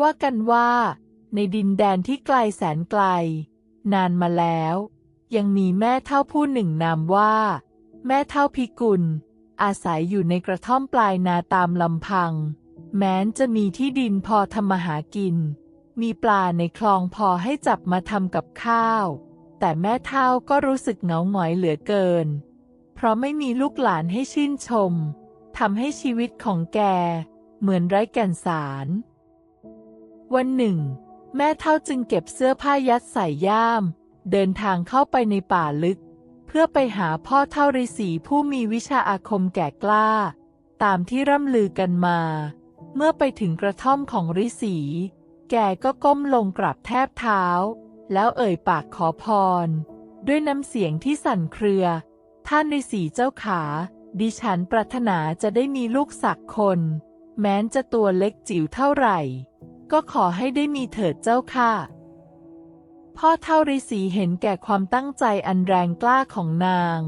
ว่ากันว่า ในดินแดนที่ไกลแสนไกล นานมาแล้ว ยังมีแม่เท่าผู้หนึ่งนามว่า แม่เท่าพิกุล อาศัยอยู่ในกระท่อมปลายนาตามลำพัง แม้นจะมีที่ดินพอทำมาหากิน มีปลาในคลองพอให้จับมาทำกับข้าว แต่แม่เท่าก็รู้สึกเหงาหงอยเหลือเกิน เพราะไม่มีลูกหลานให้ชื่นชมทำให้ชีวิตของแก เหมือนไร้แก่นสาร วันหนึ่ง แม่เท่าจึงเก็บเสื้อผ้ายัดใส่ย่าม เดินทางเข้าไปในป่าลึก เพื่อไปหาพ่อเท่าฤาษีผู้มีวิชาอาคมแก่กล้า ตามที่ร่ำลือกันมา เมื่อไปถึงกระท่อมของฤาษีแกก็ก้มลงกราบแทบเท้า แล้วเอ่ยปากขอพร ด้วยน้ำเสียงที่สั่นเครือ ท่านฤาษีเจ้าขา ดิฉันปรารถนาจะได้มีลูกสักคน แม้นจะตัวเล็กจิ๋วเท่าไหร่ ก็ขอให้ได้มีเถิดเจ้าค่ะ พ่อเท่าฤาษีเห็นแก่ความตั้งใจอันแรงกล้าของนาง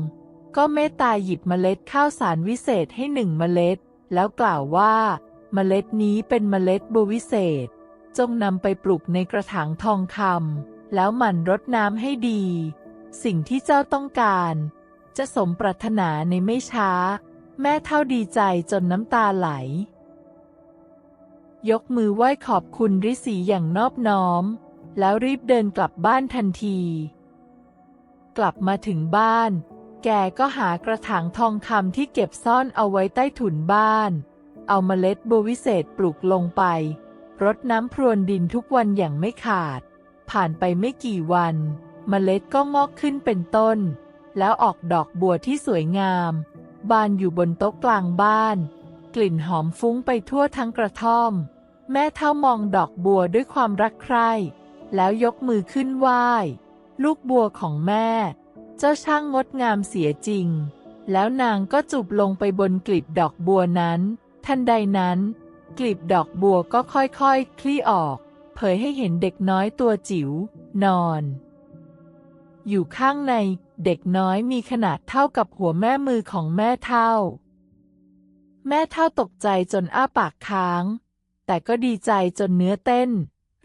ก็เมตตาหยิบเมล็ดข้าวสารวิเศษให้หนึ่งเมล็ด แล้วกล่าวว่า เมล็ดนี้เป็นเมล็ดบัววิเศษ จงนำไปปลูกในกระถางทองคำแล้วหมั่นรดน้ำให้ดี สิ่งที่เจ้าต้องการ จะสมปรารถนาในไม่ช้า แม่เท่าดีใจจนน้ำตาไหล ยกมือไหว้ขอบคุณฤาษีอย่างนอบน้อม แล้วรีบเดินกลับบ้านทันที กลับมาถึงบ้าน แกก็หากระถางทองคำที่เก็บซ่อนเอาไว้ใต้ถุนบ้าน เอาเมล็ดบัววิเศษปลูกลงไป รดน้ำพรวนดินทุกวันอย่างไม่ขาด ผ่านไปไม่กี่วันมเมล็ดก็งอกขึ้นเป็นต้น แล้วออกดอกบัวที่สวยงาม บานอยู่บนโต๊ะกลางบ้าน กลิ่นหอมฟุ้งไปทั่วทั้งกระท่อม แม่เท่ามองดอกบัวด้วยความรักใคร่ แล้วยกมือขึ้นไหว้ ลูกบัวของแม่ เจ้าช่างงดงามเสียจริง แล้วนางก็จูบลงไปบนกลีบดอกบัวนั้น ทันใดนั้นกลีบดอกบัวก็ค่อยๆคคลี่ออก เผยให้เห็นเด็กน้อยตัวจิ๋ว นอน อยู่ข้างในเด็กน้อยมีขนาดเท่ากับหัวแม่มือของแม่เท่า แม่เท่าตกใจจนอ้าปากค้าง แต่ก็ดีใจจนเนื้อเต้น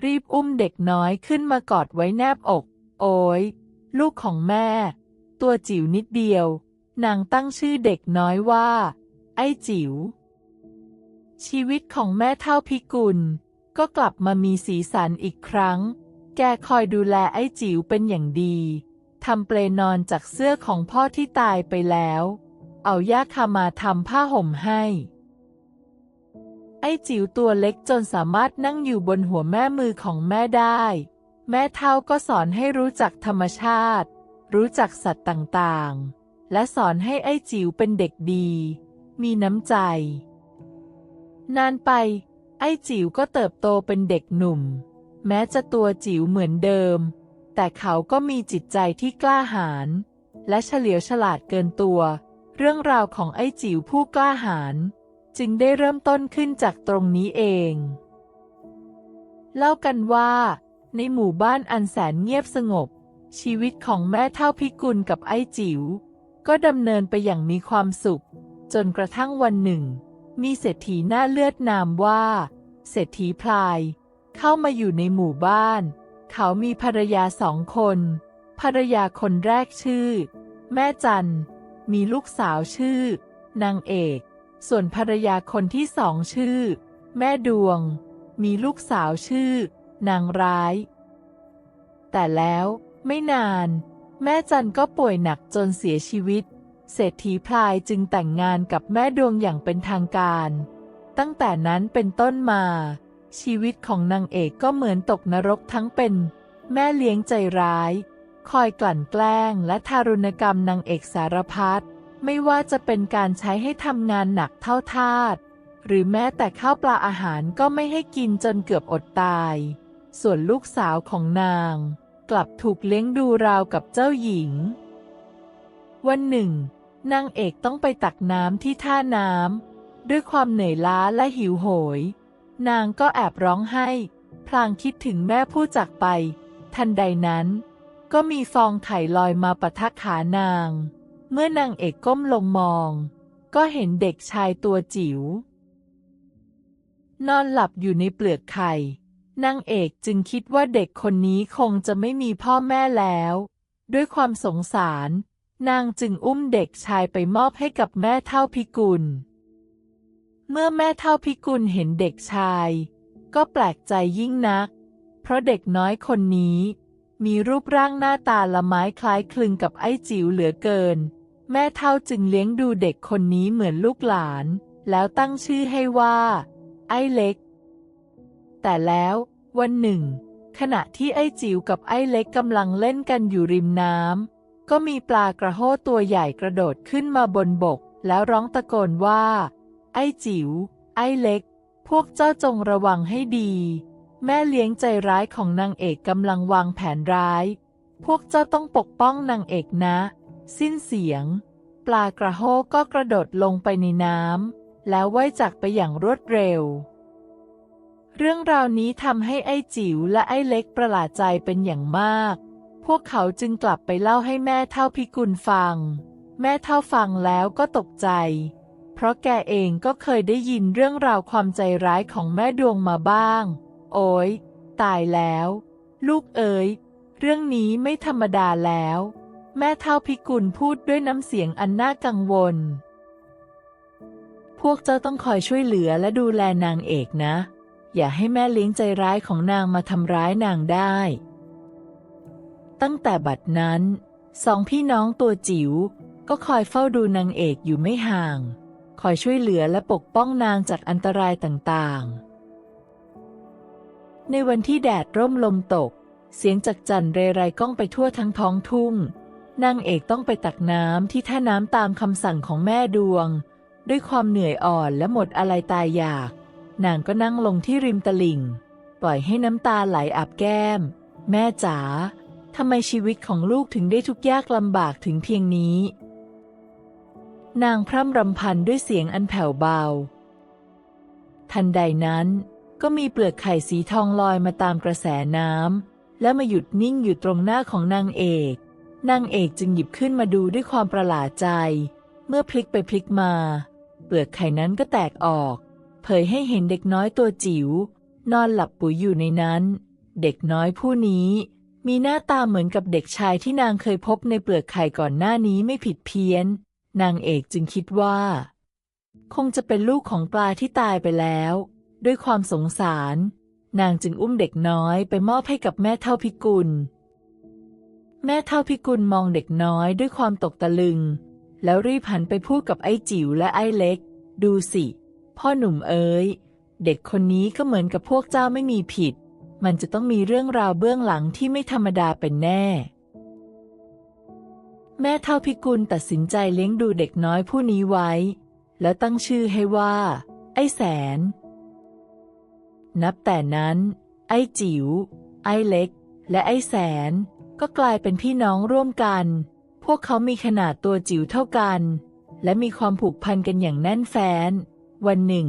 รีบอุ้มเด็กน้อยขึ้นมากอดไว้แนบอก โอ้ยลูกของแม่ ตัวจิ๋วนิดเดียว นางตั้งชื่อเด็กน้อยว่า ไอ้จิ๋ว ชีวิตของแม่เท่าพิกุล ก็กลับมามีสีสันอีกครั้ง แกคอยดูแลไอ้จิ๋วเป็นอย่างดีทำเปลนอนจากเสื้อของพ่อที่ตายไปแล้ว เอาย่าคามาทำผ้าห่มให้ ไอ้จิ๋วตัวเล็กจนสามารถนั่งอยู่บนหัวแม่มือของแม่ได้ แม่เท่าก็สอนให้รู้จักธรรมชาติ รู้จักสัตว์ต่างๆ และสอนให้ไอ้จิ๋วเป็นเด็กดี มีน้ำใจ นานไป ไอ้จิ๋วก็เติบโตเป็นเด็กหนุ่ม แม้จะตัวจิ๋วเหมือนเดิม แต่เขาก็มีจิตใจที่กล้าหาญและเฉลียวฉลาดเกินตัว เรื่องราวของไอ้จิ๋วผู้กล้าหาญ จึงได้เริ่มต้นขึ้นจากตรงนี้เอง เล่ากันว่า ในหมู่บ้านอันแสนเงียบสงบ ชีวิตของแม่เท่าพิกุลกับไอ้จิ๋วก็ดำเนินไปอย่างมีความสุข จนกระทั่งวันหนึ่ง มีเศรษฐีหน้าเลือดนามว่า เศรษฐีพลาย เข้ามาอยู่ในหมู่บ้าน เขามีภรรยาสองคน ภรรยาคนแรกชื่อ แม่จันมีลูกสาวชื่อ นางเอก ส่วนภรรยาคนที่สองชื่อ แม่ดวง มีลูกสาวชื่อ นางร้าย แต่แล้วไม่นาน แม่จันก็ป่วยหนักจนเสียชีวิต เศรษฐีพลายจึงแต่งงานกับแม่ดวงอย่างเป็นทางการ ตั้งแต่นั้นเป็นต้นมา ชีวิตของนางเอกก็เหมือนตกนรกทั้งเป็น แม่เลี้ยงใจร้าย คอยกลั่นแกล้งและทารุณกรรมนางเอกสารพัด ไม่ว่าจะเป็นการใช้ให้ทำงานหนักเท่าทาสหรือแม้แต่ข้าวปลาอาหารก็ไม่ให้กินจนเกือบอดตาย ส่วนลูกสาวของนาง กลับถูกเลี้ยงดูราวกับเจ้าหญิง วันหนึ่งนางเอกต้องไปตักน้ำที่ท่าน้ำด้วยความเหนื่อยล้าและหิวโหย นางก็แอบร้องไห้ พลางคิดถึงแม่ผู้จากไป ทันใดนั้น ก็มีฟองไข่ลอยมาปะทะขานาง เมื่อนางเอกก้มลงมอง ก็เห็นเด็กชายตัวจิ๋ว นอนหลับอยู่ในเปลือกไข่ นางเอกจึงคิดว่าเด็กคนนี้คงจะไม่มีพ่อแม่แล้ว ด้วยความสงสาร นางจึงอุ้มเด็กชายไปมอบให้กับแม่เท่าพิกุล เมื่อแม่เท่าพิกุลเห็นเด็กชาย ก็แปลกใจยิ่งนัก เพราะเด็กน้อยคนนี้มีรูปร่างหน้าตาละไม้คล้ายคลึงกับไอ้จิ๋วเหลือเกิน แม่เท่าจึงเลี้ยงดูเด็กคนนี้เหมือนลูกหลาน แล้วตั้งชื่อให้ว่า ไอ้เล็ก แต่แล้ววันหนึ่ง ขณะที่ไอ้จิ๋วกับไอ้เล็กกำลังเล่นกันอยู่ริมน้ำก็มีปลากระโห้ตัวใหญ่กระโดดขึ้นมาบนบก แล้วร้องตะโกนว่า ไอ้จิ๋วไอ้เล็ก พวกเจ้าจงระวังให้ดี แม่เลี้ยงใจร้ายของนางเอกกำลังวางแผนร้าย พวกเจ้าต้องปกป้องนางเอกนะ สิ้นเสียง ปลากระโห้ก็กระโดดลงไปในน้ำแล้วว่ายจากไปอย่างรวดเร็ว เรื่องราวนี้ทำให้ไอ้จิ๋วและไอ้เล็กประหลาดใจเป็นอย่างมาก พวกเขาจึงกลับไปเล่าให้แม่เท่าพิกุลฟัง แม่เท่าฟังแล้วก็ตกใจ เพราะแกเองก็เคยได้ยินเรื่องราวความใจร้ายของแม่ดวงมาบ้าง โอ้ยตายแล้ว ลูกเอ๋ยเรื่องนี้ไม่ธรรมดาแล้ว แม่เท่าพิกุลพูดด้วยน้ำเสียงอันน่ากังวล พวกเจ้าต้องคอยช่วยเหลือและดูแลนางเอกนะ อย่าให้แม่เลี้ยงใจร้ายของนางมาทำร้ายนางได้ ตั้งแต่บัดนั้น สองพี่น้องตัวจิ๋วก็คอยเฝ้าดูนางเอกอยู่ไม่ห่าง คอยช่วยเหลือและปกป้องนางจากอันตรายต่างๆ ในวันที่แดดร่มลมตก เสียงจักจันเรไรก้องไปทั่วทั้งท้องทุ่ง นางเอกต้องไปตักน้ำที่ท่าน้ำตามคำสั่งของแม่ดวง ด้วยความเหนื่อยอ่อนและหมดอะไรตายอยาก นางก็นั่งลงที่ริมตลิ่ง ปล่อยให้น้ำตาไหลอาบแก้ม แม่จ๋าทำไมชีวิตของลูกถึงได้ทุกข์ยากลำบากถึงเพียงนี้ นางพร่ำรำพันด้วยเสียงอันแผ่วเบา ทันใดนั้นก็มีเปลือกไข่สีทองลอยมาตามกระแสน้ำและมาหยุดนิ่งอยู่ตรงหน้าของนางเอก นางเอกจึงหยิบขึ้นมาดูด้วยความประหลาดใจ เมื่อพลิกไปพลิกมา เปลือกไข่นั้นก็แตกออก เผยให้เห็นเด็กน้อยตัวจิ๋ว นอนหลับปุ๋ยอยู่ในนั้น เด็กน้อยผู้นี้ มีหน้าตาเหมือนกับเด็กชายที่นางเคยพบในเปลือกไข่ก่อนหน้านี้ไม่ผิดเพี้ยน นางเอกจึงคิดว่า คงจะเป็นลูกของปลาที่ตายไปแล้ว ด้วยความสงสาร นางจึงอุ้มเด็กน้อยไปมอบให้กับแม่เท่าพิกุล แม่เท่าพิกุลมองเด็กน้อยด้วยความตกตะลึง แล้วรีบหันไปพูดกับไอ้จิ๋วและไอ้เล็ก ดูสิ พ่อหนุ่มเอ๋ยเด็กคนนี้ก็เหมือนกับพวกเจ้าไม่มีผิด มันจะต้องมีเรื่องราวเบื้องหลังที่ไม่ธรรมดาเป็นแน่ แม่เท่าพิกุลตัดสินใจเลี้ยงดูเด็กน้อยผู้นี้ไว้ แล้วตั้งชื่อให้ว่า ไอ้แสน นับแต่นั้น ไอ้จิ๋วไอ้เล็ก และไอ้แสน ก็กลายเป็นพี่น้องร่วมกัน พวกเขามีขนาดตัวจิ๋วเท่ากัน และมีความผูกพันกันอย่างแน่นแฟ้น วันหนึ่ง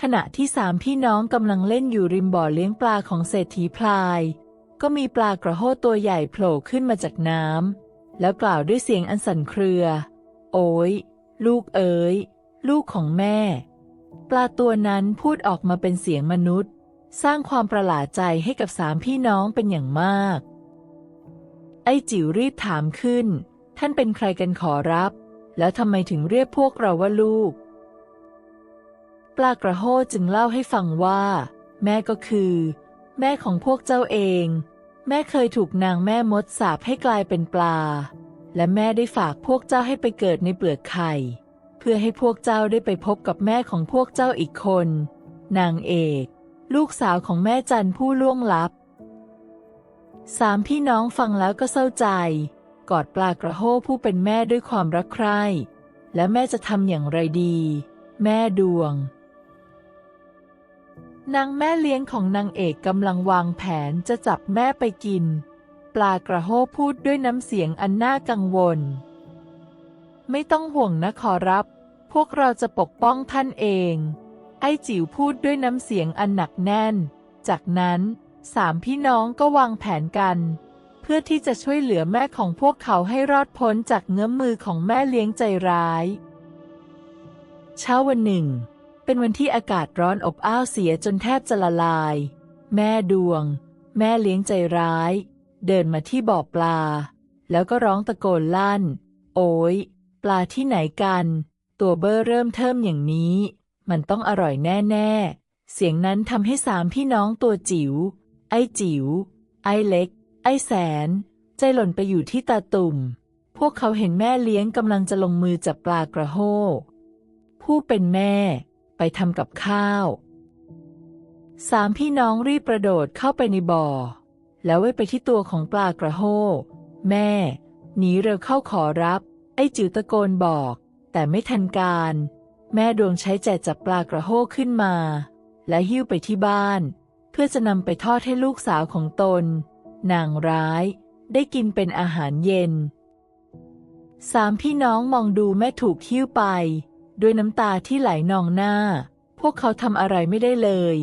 ขณะที่สามพี่น้องกำลังเล่นอยู่ริมบ่อเลี้ยงปลาของเศรษฐีพลาย ก็มีปลากระโหตัวใหญ่โผล่ขึ้นมาจากน้ำแล้วกล่าวด้วยเสียงอันสั่นเครือ โอ้ยลูกเอ๋ยลูกของแม่ ปลาตัวนั้นพูดออกมาเป็นเสียงมนุษย์ สร้างความประหลาดใจให้กับสามพี่น้องเป็นอย่างมาก ไอ้จิ๋วรีบถามขึ้น ท่านเป็นใครกันขอรับ แล้วทำไมถึงเรียกพวกเราว่าลูก ปลากระโห้จึงเล่าให้ฟังว่า แม่ก็คือ แม่ของพวกเจ้าเอง แม่เคยถูกนางแม่มดสาปให้กลายเป็นปลา และแม่ได้ฝากพวกเจ้าให้ไปเกิดในเปลือกไข่ เพื่อให้พวกเจ้าได้ไปพบกับแม่ของพวกเจ้าอีกคน นางเอก ลูกสาวของแม่จันผู้ล่วงลับ สามพี่น้องฟังแล้วก็เศร้าใจ กอดปลากระโห้ผู้เป็นแม่ด้วยความรักใคร่ และแม่จะทำอย่างไรดี แม่ดวง นางแม่เลี้ยงของนางเอกกำลังวางแผนจะจับแม่ไปกิน ปลากระโห้พูดด้วยน้ำเสียงอันน่ากังวล ไม่ต้องห่วงนะขอรับ พวกเราจะปกป้องท่านเอง ไอ้จิ๋วพูดด้วยน้ำเสียงอันหนักแน่น จากนั้น สามพี่น้องก็วางแผนกัน เพื่อที่จะช่วยเหลือแม่ของพวกเขาให้รอดพ้นจากเงื้อมมือของแม่เลี้ยงใจร้าย เช้าวันหนึ่ง เป็นวันที่อากาศร้อนอบอ้าวเสียจนแทบจะละลาย แม่ดวง แม่เลี้ยงใจร้าย เดินมาที่บ่อปลา แล้วก็ร้องตะโกนลั่น โอ้ยปลาที่ไหนกัน ตัวเบอร์เริ่มเทิมอย่างนี้ มันต้องอร่อยแน่ ๆเสียงนั้นทำให้สามพี่น้องตัวจิ๋ว ไอ้จิ๋ว ไอ้เล็ก ไอ้แสน ใจหล่นไปอยู่ที่ตาตุ่ม พวกเขาเห็นแม่เลี้ยงกำลังจะลงมือจับปลากระโห้ผู้เป็นแม่ไปทำกับข้าว สามพี่น้องรีบกระโดดเข้าไปในบ่อ แล้วไว้ไปที่ตัวของปลากระโห้แม่ หนีเร็วเข้าขอรับ ไอ้จิ๋วตะโกนบอก แต่ไม่ทันการ แม่ดวงใช้แจจับปลากระโห้ขึ้นมา และหิ้วไปที่บ้าน พื่อจะนำไปทอดให้ลูกสาวของตน นางร้าย ได้กินเป็นอาหารเย็น สามพี่น้องมองดูแม่ถูกหิ้วไป ด้วยน้ำตาที่ไหลนองหน้า พวกเขาทำอะไรไม่ได้เลย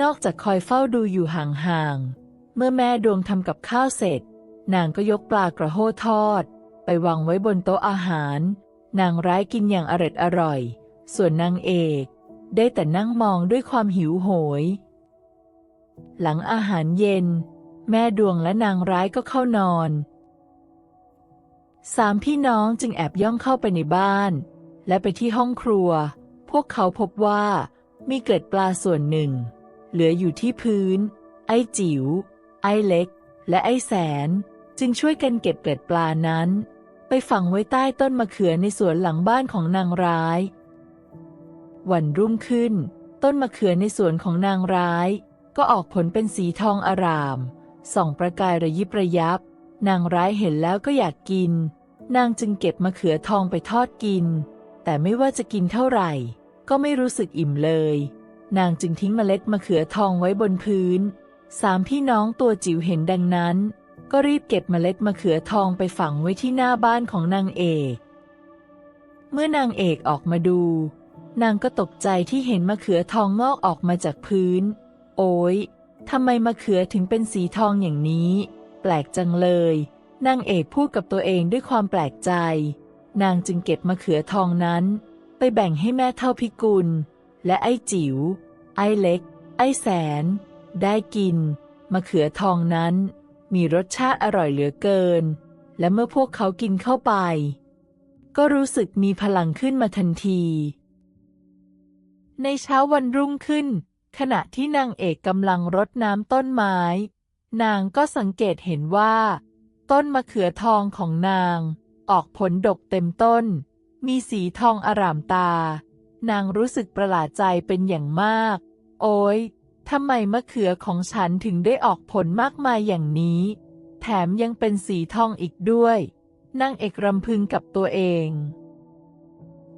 นอกจากคอยเฝ้าดูอยู่ห่างๆ เมื่อแม่ดวงทำกับข้าวเสร็จ นางก็ยกปลากระโห้ทอด ไปวางไว้บนโต๊ะอาหาร นางร้ายกินอย่างอร็ดอร่อย ส่วนนางเอก ได้แต่นั่งมองด้วยความหิวโหย หลังอาหารเย็น แม่ดวงและนางร้ายก็เข้านอน สามพี่น้องจึงแอบย่องเข้าไปในบ้าน และไปที่ห้องครัว พวกเขาพบว่ามีเกล็ดปลาส่วนหนึ่ง เหลืออยู่ที่พื้น ไอ้จิ๋ว ไอ้เล็ก และไอ้แสน จึงช่วยกันเก็บเกล็ดปลานั้น ไปฝังไว้ใต้ต้นมะเขือในสวนหลังบ้านของนางร้าย วันรุ่งขึ้น ต้นมะเขือในสวนของนางร้าย ก็ออกผลเป็นสีทองอาราม ส่องประกายระยิบระยับ นางร้ายเห็นแล้วก็อยากกิน นางจึงเก็บมะเขือทองไปทอดกิน แต่ไม่ว่าจะกินเท่าไหร่ ก็ไม่รู้สึกอิ่มเลย นางจึงทิ้งเมล็ดมะเขือทองไว้บนพื้น สามพี่น้องตัวจิ๋วเห็นดังนั้น ก็รีบเก็บเมล็ดมะเขือทองไปฝังไว้ที่หน้าบ้านของนางเอก เมื่อนางเอกออกมาดู นางก็ตกใจที่เห็นมะเขือทองงอกออกมาจากพื้น โอ้ยทำไมมะเขือถึงเป็นสีทองอย่างนี้ แปลกจังเลยนางเอกพูดกับตัวเองด้วยความแปลกใจ นางจึงเก็บมะเขือทองนั้น ไปแบ่งให้แม่เท่าพิกุล และไอ้จิ๋วไอ้เล็ก ไอ้แสน ได้กิน มะเขือทองนั้น มีรสชาติอร่อยเหลือเกิน และเมื่อพวกเขากินเข้าไป ก็รู้สึกมีพลังขึ้นมาทันที ในเช้าวันรุ่งขึ้น ขณะที่นางเอกกำลังรดน้ำต้นไม้ นางก็สังเกตเห็นว่า ต้นมะเขือทองของนาง ออกผลดกเต็มต้น มีสีทองอร่ามตา นางรู้สึกประหลาดใจเป็นอย่างมาก โอ้ยทำไมมะเขือของฉันถึงได้ออกผลมากมายอย่างนี้ แถมยังเป็นสีทองอีกด้วย นางเอกรำพึงกับตัวเอง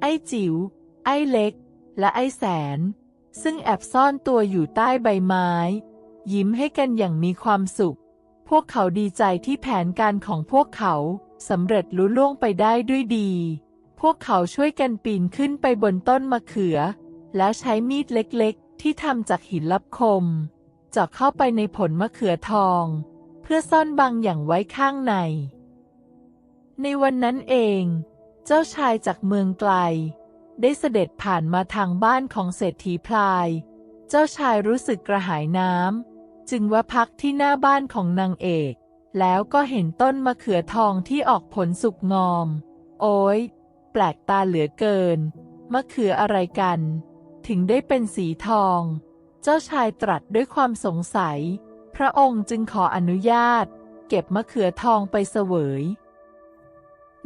ไอ้จิ๋ว ไอ้เล็ก และไอ้แสน ซึ่งแอบซ่อนตัวอยู่ใต้ใบไม้ ยิ้มให้กันอย่างมีความสุข พวกเขาดีใจที่แผนการของพวกเขาสำเร็จลุล่วงไปได้ด้วยดี พวกเขาช่วยกันปีนขึ้นไปบนต้นมะเขือ แล้วใช้มีดเล็กๆ ที่ทำจากหินลับคมเจาะเข้าไปในผลมะเขือทอง เพื่อซ่อนบางอย่างไว้ข้างใน ในวันนั้นเอง เจ้าชายจากเมืองไกล ได้เสด็จผ่านมาทางบ้านของเศรษฐีพลาย เจ้าชายรู้สึกกระหายน้ำ จึงว่าพักที่หน้าบ้านของนางเอก แล้วก็เห็นต้นมะเขือทองที่ออกผลสุกงอม โอ้ย แปลกตาเหลือเกิน มะเขืออะไรกัน ถึงได้เป็นสีทอง เจ้าชายตรัสด้วยความสงสัย พระองค์จึงขออนุญาต เก็บมะเขือทองไปเสวย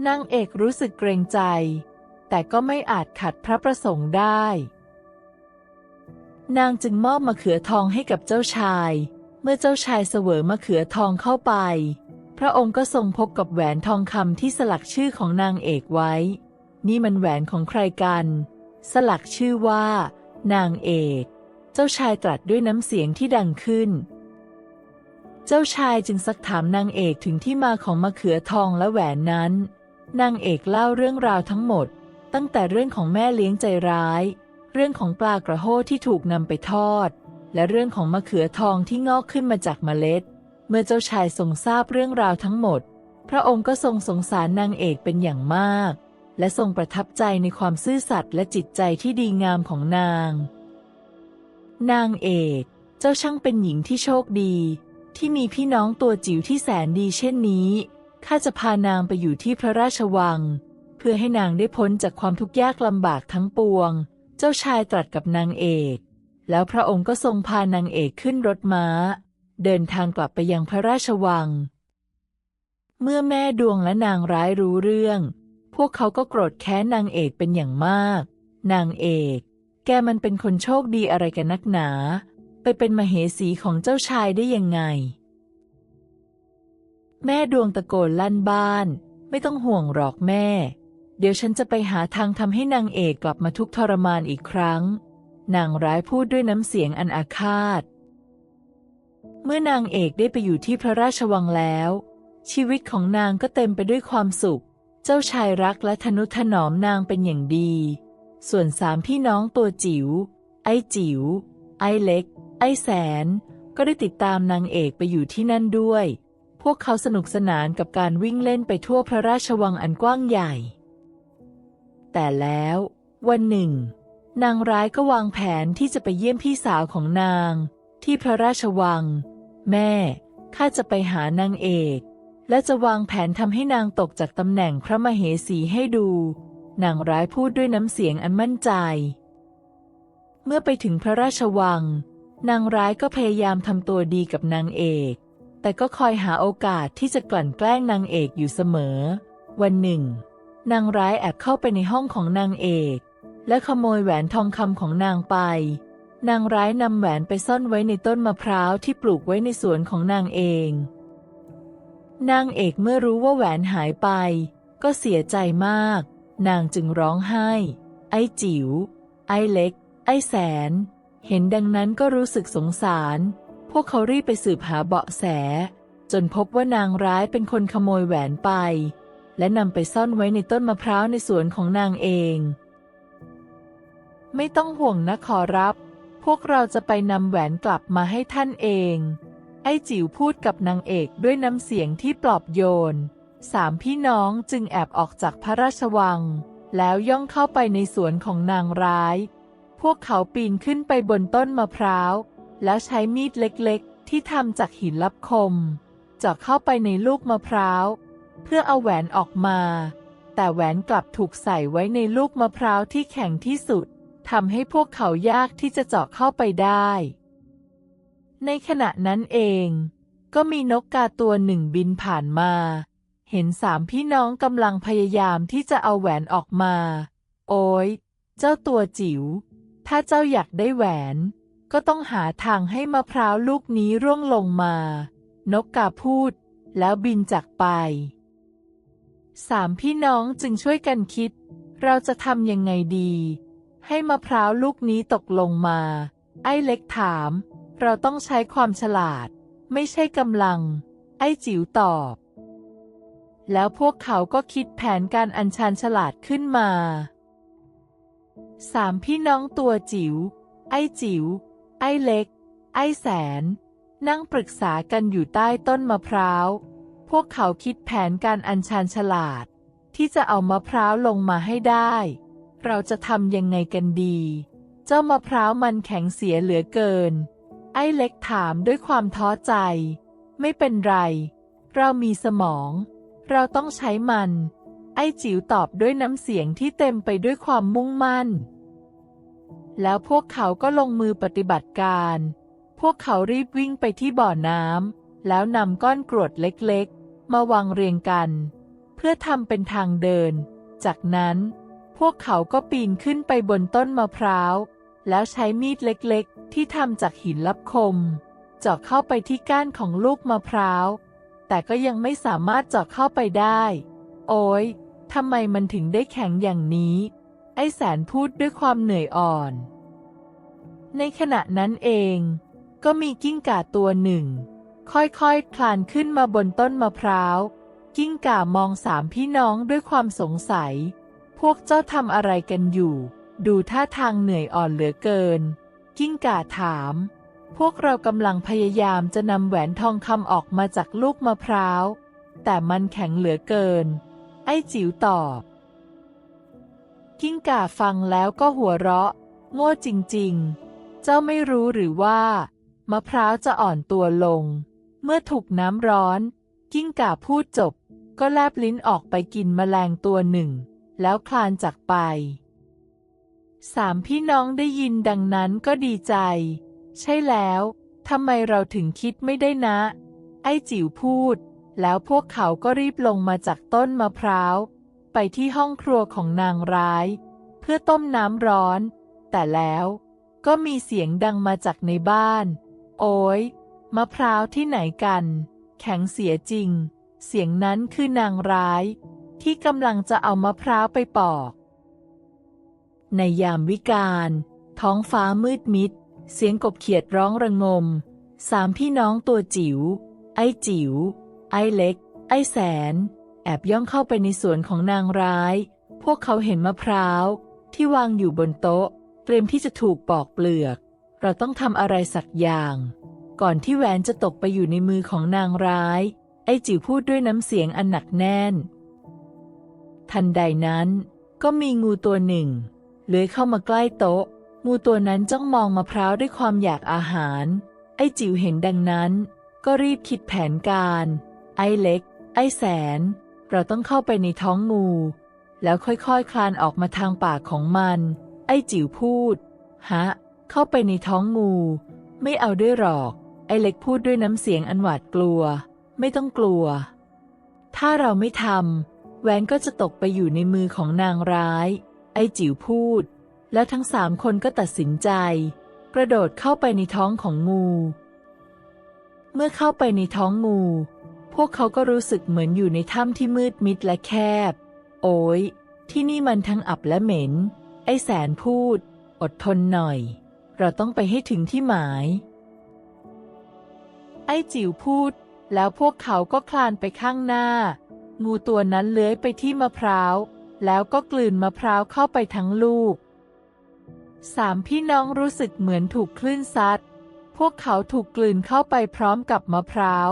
นางเอกรู้สึกเกรงใจ แต่ก็ไม่อาจขัดพระประสงค์ได้ นางจึงมอบมะเขือทองให้กับเจ้าชาย เมื่อเจ้าชายเสวยมะเขือทองเข้าไป พระองค์ก็ทรงพบกับแหวนทองคำที่สลักชื่อของนางเอกไว้ นี่มันแหวนของใครกัน สลักชื่อว่า นางเอก เจ้าชายตรัสด้วยน้ำเสียงที่ดังขึ้นเจ้าชายจึงซักถามนางเอกถึงที่มาของมะเขือทองและแหวนนั้น นางเอกเล่าเรื่องราวทั้งหมด ตั้งแต่เรื่องของแม่เลี้ยงใจร้าย เรื่องของปลากระโห้ที่ถูกนำไปทอด และเรื่องของมะเขือทองที่งอกขึ้นมาจากเมล็ด เมื่อเจ้าชายทรงทราบเรื่องราวทั้งหมด พระองค์ก็ทรงสงสารนางเอกเป็นอย่างมาก และทรงประทับใจในความซื่อสัตย์และจิตใจที่ดีงามของนาง นางเอกเจ้าช่างเป็นหญิงที่โชคดี ที่มีพี่น้องตัวจิ๋วที่แสนดีเช่นนี้ข้าจะพานางไปอยู่ที่พระราชวัง พื่อให้นางได้พ้นจากความทุกข์ยากลำบากทั้งปวง เจ้าชายตรัสกับนางเอก แล้วพระองค์ก็ทรงพานางเอกขึ้นรถม้า เดินทางกลับไปยังพระราชวัง เมื่อแม่ดวงและนางร้ายรู้เรื่อง พวกเขาก็โกรธแค้นนางเอกเป็นอย่างมาก นางเอก แกมันเป็นคนโชคดีอะไรกันนักหนา ไปเป็นมเหสีของเจ้าชายได้ยังไง แม่ดวงตะโกนลั่นบ้านไม่ต้องห่วงหรอกแม่ เดี๋ยวฉันจะไปหาทางทำให้นางเอกกลับมาทุกทรมานอีกครั้ง นางร้ายพูดด้วยน้ำเสียงอันอาฆาต เมื่อนางเอกได้ไปอยู่ที่พระราชวังแล้ว ชีวิตของนางก็เต็มไปด้วยความสุข เจ้าชายรักและทนุถนอมนางเป็นอย่างดี ส่วนสามพี่น้องตัวจิ๋ว ไอจิ๋ว ไอเล็ก ไอแสน ก็ได้ติดตามนางเอกไปอยู่ที่นั่นด้วย พวกเขาสนุกสนานกับการวิ่งเล่นไปทั่วพระราชวังอันกว้างใหญ่ แต่แล้ววันหนึ่ง นางร้ายก็วางแผนที่จะไปเยี่ยมพี่สาวของนาง ที่พระราชวัง แม่ข้าจะไปหานางเอก และจะวางแผนทำให้นางตกจากตำแหน่งพระมเหสีให้ดู นางร้ายพูดด้วยน้ำเสียงอันมั่นใจ เมื่อไปถึงพระราชวัง นางร้ายก็พยายามทำตัวดีกับนางเอก แต่ก็คอยหาโอกาสที่จะกลั่นแกล้งนางเอกอยู่เสมอ วันหนึ่ง นางร้ายแอบเข้าไปในห้องของนางเอก และขโมยแหวนทองคำของนางไป นางร้ายนำแหวนไปซ่อนไว้ในต้นมะพร้าวที่ปลูกไว้ในสวนของนางเอง นางเอกเมื่อรู้ว่าแหวนหายไป ก็เสียใจมาก นางจึงร้องไห้ ไอ้จิ๋ว ไอ้เล็ก ไอ้แสน เห็นดังนั้นก็รู้สึกสงสาร พวกเขารีบไปสืบหาเบาะแส จนพบว่านางร้ายเป็นคนขโมยแหวนไป และนำไปซ่อนไว้ในต้นมะพร้าวในสวนของนางเอง ไม่ต้องห่วงนะขอรับ พวกเราจะไปนำแหวนกลับมาให้ท่านเอง ไอ้จิ๋วพูดกับนางเอกด้วยน้ำเสียงที่ปลอบโยน สามพี่น้องจึงแอบออกจากพระราชวัง แล้วย่องเข้าไปในสวนของนางร้าย พวกเขาปีนขึ้นไปบนต้นมะพร้าว แล้วใช้มีดเล็กๆ ที่ทำจากหินลับคมเจาะเข้าไปในลูกมะพร้าว เพื่อเอาแหวนออกมา แต่แหวนกลับถูกใส่ไว้ในลูกมะพร้าวที่แข็งที่สุดทำให้พวกเขายากที่จะเจาะเข้าไปได้ ในขณะนั้นเอง ก็มีนกกาตัวหนึ่งบินผ่านมา เห็นสามพี่น้องกำลังพยายามที่จะเอาแหวนออกมา โอ้ย เจ้าตัวจิ๋ว ถ้าเจ้าอยากได้แหวน ก็ต้องหาทางให้มะพร้าวลูกนี้ร่วงลงมา นกกาพูด แล้วบินจากไป สามพี่น้องจึงช่วยกันคิด เราจะทำยังไงดี ให้มะพร้าวลูกนี้ตกลงมา ไอ้เล็กถาม เราต้องใช้ความฉลาด ไม่ใช่กำลัง ไอ้จิ๋วตอบ แล้วพวกเขาก็คิดแผนการอัญชันฉลาดขึ้นมาสามพี่น้องตัวจิ๋ว ไอ้จิ๋ว ไอ้เล็ก ไอ้แสน นั่งปรึกษากันอยู่ใต้ต้นมะพร้าว พวกเขาคิดแผนการอัญชันฉลาด ที่จะเอามะพร้าวลงมาให้ได้ เราจะทำยังไงกันดี เจ้ามะพร้าวมันแข็งเสียเหลือเกิน ไอ้เล็กถามด้วยความท้อใจ ไม่เป็นไร เรามีสมอง เราต้องใช้มัน ไอ้จิ๋วตอบด้วยน้ำเสียงที่เต็มไปด้วยความมุ่งมั่น แล้วพวกเขาก็ลงมือปฏิบัติการ พวกเขารีบวิ่งไปที่บ่อน้ำแล้วนำก้อนกรวดเล็ก มาวางเรียงกัน เพื่อทำเป็นทางเดิน จากนั้นพวกเขาก็ปีนขึ้นไปบนต้นมะพร้าว แล้วใช้มีดเล็กๆ ที่ทำจากหินลับคมเจาะเข้าไปที่ก้านของลูกมะพร้าว แต่ก็ยังไม่สามารถเจาะเข้าไปได้ โอ้ยทำไมมันถึงได้แข็งอย่างนี้ ไอ้แสนพูดด้วยความเหนื่อยอ่อน ในขณะนั้นเอง ก็มีกิ้งก่าตัวหนึ่ง ค่อยๆ คลานขึ้นมาบนต้นมะพร้าว กิ้งก่ามองสามพี่น้องด้วยความสงสัย พวกเจ้าทำอะไรกันอยู่ ดูท่าทางเหนื่อยอ่อนเหลือเกิน กิ้งก่าถาม พวกเรากำลังพยายามจะนำแหวนทองคำออกมาจากลูกมะพร้าว แต่มันแข็งเหลือเกิน ไอ้จิ๋วตอบ กิ้งก่าฟังแล้วก็หัวเราะ โง่จริง ๆ เจ้าไม่รู้หรือว่ามะพร้าวจะอ่อนตัวลง เมื่อถูกน้ำร้อน กิ้งก่าพูดจบ ก็แลบลิ้นออกไปกินแมลงตัวหนึ่ง แล้วคลานจากไป สามพี่น้องได้ยินดังนั้นก็ดีใจ ใช่แล้วทำไมเราถึงคิดไม่ได้นะ ไอ้จิ๋วพูด แล้วพวกเขาก็รีบลงมาจากต้นมะพร้าว ไปที่ห้องครัวของนางร้าย เพื่อต้มน้ำร้อน แต่แล้วก็มีเสียงดังมาจากในบ้าน โอ้ย มะพร้าวที่ไหนกัน แข็งเสียจริง เสียงนั้นคือนางร้าย ที่กำลังจะเอามะพร้าวไปปอก ในยามวิกาลท้องฟ้ามืดมิด เสียงกบเขียดร้องระงม สามพี่น้องตัวจิ๋ว ไอ้จิ๋ว ไอ้เล็ก ไอ้แสน แอบย่องเข้าไปในสวนของนางร้าย พวกเขาเห็นมะพร้าว ที่วางอยู่บนโต๊ะ เตรียมที่จะถูกปอกเปลือก เราต้องทำอะไรสักอย่าง ก่อนที่แหวนจะตกไปอยู่ในมือของนางร้าย ไอ้จิ๋วพูดด้วยน้ำเสียงอันหนักแน่น ทันใดนั้นก็มีงูตัวหนึ่งเลื้อยเข้ามาใกล้โต๊ะ งูตัวนั้นจ้องมองมะพร้าวด้วยความอยากอาหาร ไอ้จิ๋วเห็นดังนั้น ก็รีบคิดแผนการ ไอ้เล็ก ไอ้แสน เราต้องเข้าไปในท้องงู แล้วค่อยๆคคลานออกมาทางปากของมัน ไอ้จิ๋วพูด ฮะ เข้าไปในท้องงู ไม่เอาด้วยหรอก ไอเล็กพูดด้วยน้ำเสียงอันหวาดกลัว ไม่ต้องกลัว ถ้าเราไม่ทำแหวนก็จะตกไปอยู่ในมือของนางร้าย ไอจิ๋วพูด แล้วทั้งสามคนก็ตัดสินใจ กระโดดเข้าไปในท้องของงู เมื่อเข้าไปในท้องงู พวกเขาก็รู้สึกเหมือนอยู่ในถ้ำที่มืดมิดและแคบ โอ้ยที่นี่มันทั้งอับและเหม็น ไอแสนพูด อดทนหน่อย เราต้องไปให้ถึงที่หมาย ไอ้จิ๋วพูด แล้วพวกเขาก็คลานไปข้างหน้า งูตัวนั้นเลื้อยไปที่มะพร้าว แล้วก็กลืนมะพร้าวเข้าไปทั้งลูก สามพี่น้องรู้สึกเหมือนถูกคลื่นซัด พวกเขาถูกกลืนเข้าไปพร้อมกับมะพร้าว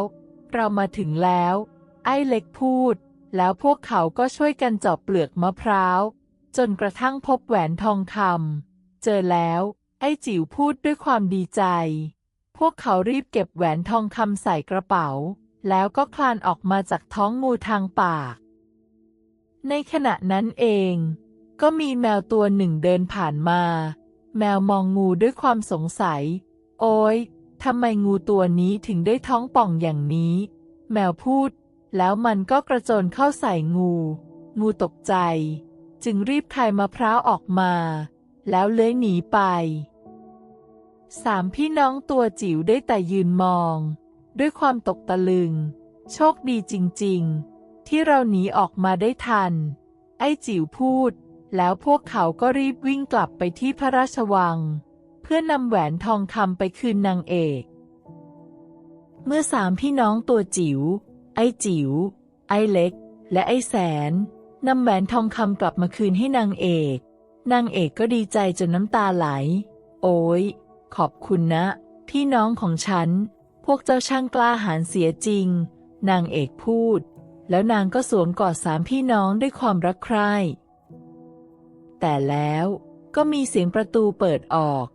เรามาถึงแล้ว ไอ้เล็กพูด แล้วพวกเขาก็ช่วยกันเจาะเปลือกมะพร้าว จนกระทั่งพบแหวนทองคำ เจอแล้ว ไอ้จิ๋วพูดด้วยความดีใจ พวกเขารีบเก็บแหวนทองคำใส่กระเป๋า แล้วก็คลานออกมาจากท้องงูทางปาก ในขณะนั้นเอง ก็มีแมวตัวหนึ่งเดินผ่านมา แมวมองงูด้วยความสงสัย โอ้ยทำไมงูตัวนี้ถึงได้ท้องป่องอย่างนี้ แมวพูด แล้วมันก็กระโจนเข้าใส่งู งูตกใจ จึงรีบคายมะพร้าวออกมา แล้วเลื้อยหนีไป สามพี่น้องตัวจิ๋วได้แต่ยืนมอง ด้วยความตกตะลึง โชคดีจริง ๆ ที่เราหนีออกมาได้ทัน ไอ้จิ๋วพูด แล้วพวกเขาก็รีบวิ่งกลับไปที่พระราชวัง เพื่อนำแหวนทองคำไปคืนนางเอก เมื่อสามพี่น้องตัวจิ๋วไอ้จิ๋วไอ้เล็ก และไอ้แสนนำแหวนทองคำกลับมาคืนให้นางเอก นางเอกก็ดีใจจนน้ำตาไหล โอ้ย ขอบคุณนะ พี่น้องของฉัน พวกเจ้าช่างกล้าหาญเสียจริง นางเอกพูด แล้วนางก็สวมกอดสามพี่น้องด้วยความรักใคร่ แต่แล้วก็มีเสียงประตูเปิดออก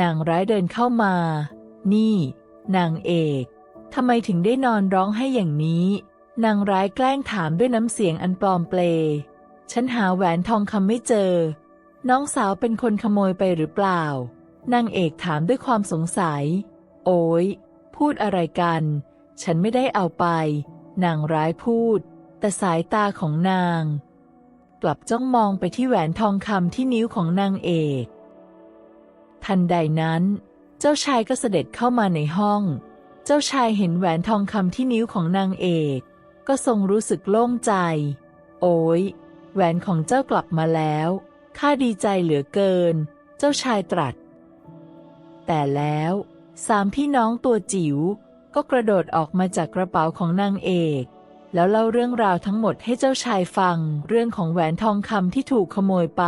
นางร้ายเดินเข้ามา นี่ นางเอกทำไมถึงได้นอนร้องให้อย่างนี้ นางร้ายแกล้งถามด้วยน้ำเสียงอันปลอมเปล ฉันหาแหวนทองคำไม่เจอ น้องสาวเป็นคนขโมยไปหรือเปล่า นางเอกถามด้วยความสงสัย โอ้ย พูดอะไรกัน ฉันไม่ได้เอาไป นางร้ายพูด แต่สายตาของนาง กลับจ้องมองไปที่แหวนทองคำที่นิ้วของนางเอก ทันใดนั้น เจ้าชายก็เสด็จเข้ามาในห้อง เจ้าชายเห็นแหวนทองคำที่นิ้วของนางเอก ก็ทรงรู้สึกโล่งใจ โอ้ย แหวนของเจ้ากลับมาแล้ว ข้าดีใจเหลือเกิน เจ้าชายตรัส แต่แล้วสามพี่น้องตัวจิ๋วก็กระโดดออกมาจากกระเป๋าของนางเอก แล้วเล่าเรื่องราวทั้งหมดให้เจ้าชายฟังเรื่องของแหวนทองคำที่ถูกขโมยไป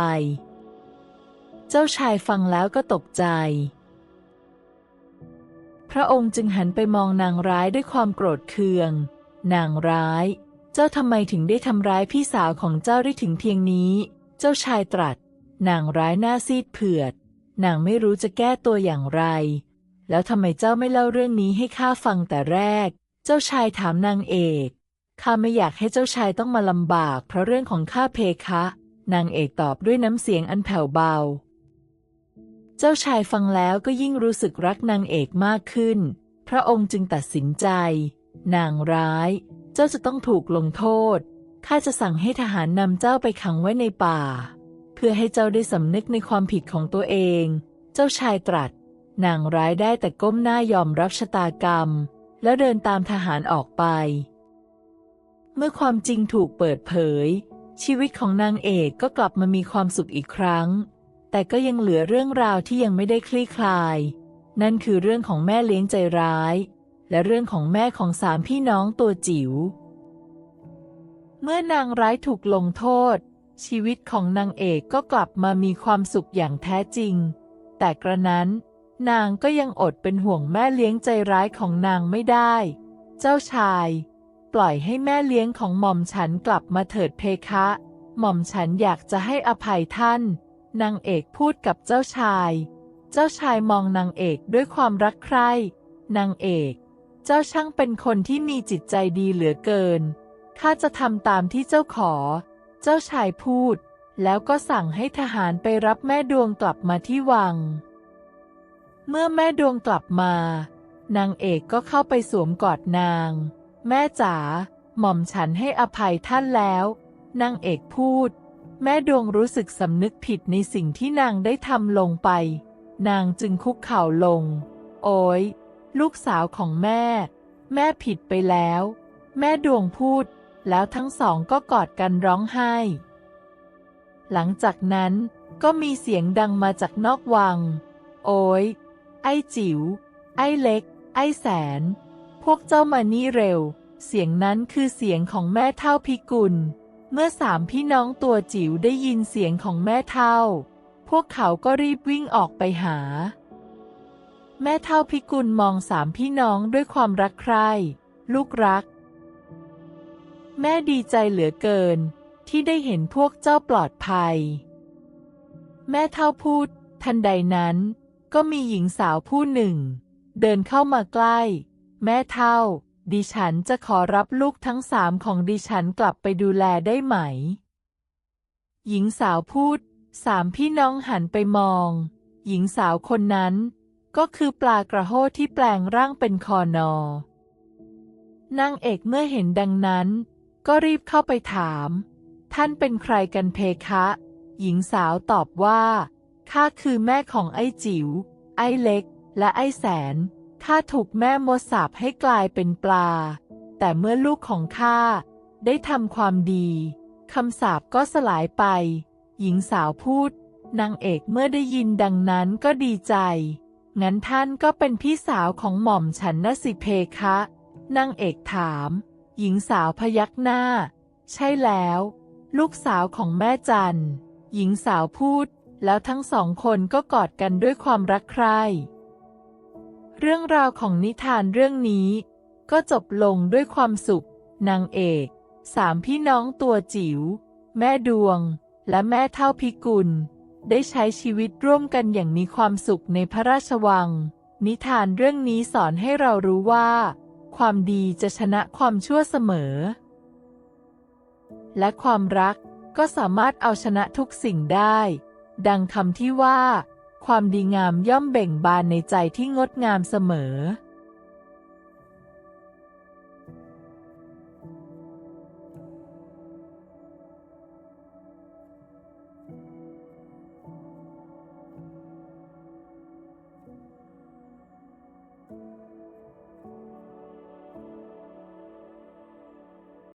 เจ้าชายฟังแล้วก็ตกใจ พระองค์จึงหันไปมองนางร้ายด้วยความโกรธเคือง นางร้าย เจ้าทำไมถึงได้ทำร้ายพี่สาวของเจ้าได้ถึงเพียงนี้ เจ้าชายตรัส นางร้ายหน้าซีดเผือด นางไม่รู้จะแก้ตัวอย่างไร แล้วทำไมเจ้าไม่เล่าเรื่องนี้ให้ข้าฟังแต่แรก เจ้าชายถามนางเอกข้าไม่อยากให้เจ้าชายต้องมาลำบาก เพราะเรื่องของข้าเพคะ นางเอกตอบด้วยน้ำเสียงอันแผ่วเบา เจ้าชายฟังแล้วก็ยิ่งรู้สึกรักนางเอกมากขึ้น พระองค์จึงตัดสินใจ นางร้าย เจ้าจะต้องถูกลงโทษ ข้าจะสั่งให้ทหารนำเจ้าไปขังไว้ในป่า เพื่อให้เจ้าได้สำนึกในความผิดของตัวเอง เจ้าชายตรัส นางร้ายได้แต่ก้มหน้ายอมรับชะตากรรม แล้วเดินตามทหารออกไป เมื่อความจริงถูกเปิดเผย ชีวิตของนางเอกก็กลับมามีความสุขอีกครั้ง แต่ก็ยังเหลือเรื่องราวที่ยังไม่ได้คลี่คลาย นั่นคือเรื่องของแม่เลี้ยงใจร้าย และเรื่องของแม่ของสามพี่น้องตัวจิ๋วเมื่อนางร้ายถูกลงโทษ ชีวิตของนางเอกก็กลับมามีความสุขอย่างแท้จริง แต่กระนั้น นางก็ยังอดเป็นห่วงแม่เลี้ยงใจร้ายของนางไม่ได้ เจ้าชาย ปล่อยให้แม่เลี้ยงของหม่อมฉันกลับมาเถิดเพคะ หม่อมฉันอยากจะให้อภัยท่าน นางเอกพูดกับเจ้าชาย เจ้าชายมองนางเอกด้วยความรักใคร่ นางเอก เจ้าช่างเป็นคนที่มีจิตใจดีเหลือเกิน ข้าจะทำตามที่เจ้าขอ จ้าชายพูด แล้วก็สั่งให้ทหารไปรับแม่ดวงกลับมาที่วัง เมื่อแม่ดวงกลับมา นางเอกก็เข้าไปสวมกอดนาง แม่จ๋าหม่อมฉันให้อภัยท่านแล้ว นางเอกพูด แม่ดวงรู้สึกสำนึกผิดในสิ่งที่นางได้ทำลงไป นางจึงคุกเข่าลง โอ้ยลูกสาวของแม่ แม่ผิดไปแล้ว แม่ดวงพูด แล้วทั้งสองก็กอดกันร้องไห้ หลังจากนั้นก็มีเสียงดังมาจากนอกวัง โอ้ย ไอ้จิ๋ว ไอ้เล็ก ไอ้แสน พวกเจ้ามานี่เร็ว เสียงนั้นคือเสียงของแม่เท่าพิกุล เมื่อสามพี่น้องตัวจิ๋วได้ยินเสียงของแม่เท่า พวกเขาก็รีบวิ่งออกไปหา แม่เท่าพิกุลมองสามพี่น้องด้วยความรักใคร่ ลูกรัก แม่ดีใจเหลือเกิน ที่ได้เห็นพวกเจ้าปลอดภัย แม่เท่าพูด ทันใดนั้น ก็มีหญิงสาวผู้หนึ่ง เดินเข้ามาใกล้ แม่เท่า ดิฉันจะขอรับลูกทั้งสามของดิฉันกลับไปดูแลได้ไหม หญิงสาวพูด สามพี่น้องหันไปมอง หญิงสาวคนนั้น ก็คือปลากระโหที่แปลงร่างเป็นคอนอ นางเอกเมื่อเห็นดังนั้น ก็รีบเข้าไปถาม ท่านเป็นใครกันเพคะ หญิงสาวตอบว่า ข้าคือแม่ของไอ้จิ๋ว ไอ้เล็ก และไอ้แสน ข้าถูกแม่มดสาปให้กลายเป็นปลา แต่เมื่อลูกของข้าได้ทำความดีคำสาปก็สลายไป หญิงสาวพูด นางเอกเมื่อได้ยินดังนั้นก็ดีใจ งั้นท่านก็เป็นพี่สาวของหม่อมฉันนะสิเพคะ นางเอกถาม หญิงสาวพยักหน้า ใช่แล้ว ลูกสาวของแม่จัน หญิงสาวพูด แล้วทั้งสองคนก็กอดกันด้วยความรักใคร่เรื่องราวของนิทานเรื่องนี้ ก็จบลงด้วยความสุข นางเอก สามพี่น้องตัวจิ๋ว แม่ดวง และแม่เท่าพิกุล ได้ใช้ชีวิตร่วมกันอย่างมีความสุขในพระราชวัง นิทานเรื่องนี้สอนให้เรารู้ว่า ความดีจะชนะความชั่วเสมอ และความรักก็สามารถเอาชนะทุกสิ่งได้ ดังคำที่ว่า ความดีงามย่อมเบ่งบานในใจที่งดงามเสมอ